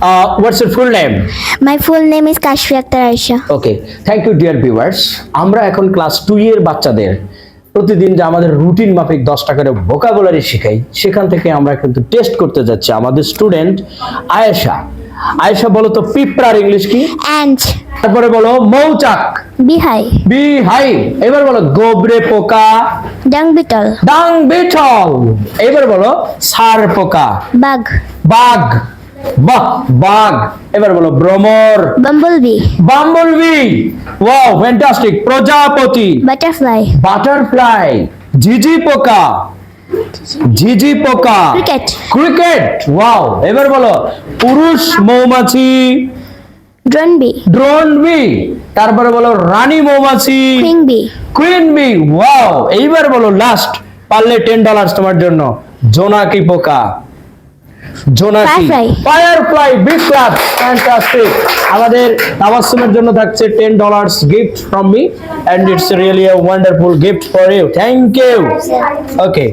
Uh, what's your full name? My full name is Kashfi Akhtar Aisha. Okay thank you dear viewers আমরা এখন class two এর বাচ্চাদের প্রতিদিন যে আমাদের রুটিন মাফিক দশটা করে ভোকাবুলারি শেখাই সেখান থেকে আমরা কিন্তু টেস্ট করতে যাচ্ছি আমাদের স্টুডেন্ট আয়েশা আয়েশা বলো তো পিঁপড়ার ইংলিশ কি Ant. তারপরে বলো মৌচাক Bihai. বি হাই এবার বলো গোবরে পোকা Dung beetle. ডাং বিটল এবার বলো সার পোকা Bug. বাঘ বাহ বাঘ। এবার বলো ভ্রমর। Bumblebee. বাম্বলবি ওয়াও ফ্যান্টাস্টিক প্রজাপতি। Butterfly. বাটারফ্লাই ঝিঝি পোকা। ঝিঝি পোকা। Cricket. ক্রিকেট ওয়াও এবার বলো পুরুষ মৌমাছি। Drone bee. ড্রোন বি তারপরে বলো রানী মৌমাছি। Queen bee. Queen bee wow এইবার বলো লাস্ট পারলে টেন ডলার তোমার জন্য। জোনাকি পোকা। জোনাকি। Firefly. Firefly big clap fantastic আমাদের তাবাসসুমের জন্য থাকছে dollars gift from me and it's really a wonderful gift for you thank you okay